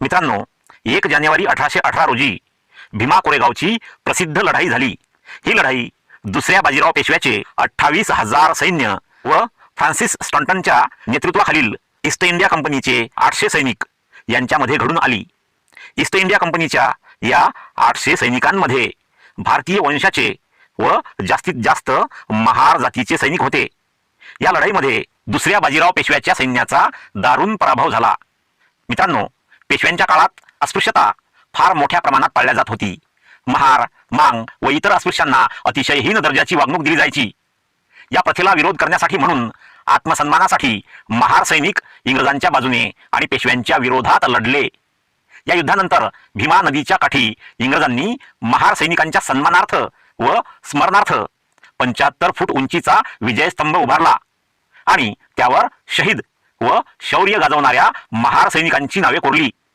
मित्रांनो एक जानेवारी अठराशे अठरा रोजी भीमा कोरेगावची प्रसिद्ध लढाई झाली. ही लढाई दुसऱ्या बाजीराव पेशव्याचे अठ्ठावीस हजार सैन्य व फ्रान्सिस स्टॉन्टनच्या नेतृत्वाखालील ईस्ट इंडिया कंपनीचे आठशे सैनिक यांच्यामध्ये घडून आली. ईस्ट इंडिया कंपनीच्या या आठशे सैनिकांमध्ये भारतीय वंशाचे व जास्तीत जास्त महार जातीचे सैनिक होते. या लढाईमध्ये दुसऱ्या बाजीराव पेशव्याच्या सैन्याचा दारुण पराभव झाला. मित्रांनो पेशव्यांच्या काळात अस्पृश्यता फार मोठ्या प्रमाणात पाळल्या जात होती. महार मांग व इतर अस्पृश्यांना अतिशय हीन दर्जाची वागणूक दिली जायची. या प्रथेला विरोध करण्यासाठी म्हणून आत्मसन्मानासाठी महार सैनिक इंग्रजांच्या बाजूने आणि पेशव्यांच्या विरोधात लढले. या युद्धानंतर भीमा नदीच्या काठी इंग्रजांनी महार सैनिकांच्या सन्मानार्थ व स्मरणार्थ पंच्याहत्तर फूट उंचीचा विजयस्तंभ उभारला आणि त्यावर शहीद व शौर्य गाजवणाऱ्या महार सैनिकांची नावे कोरली.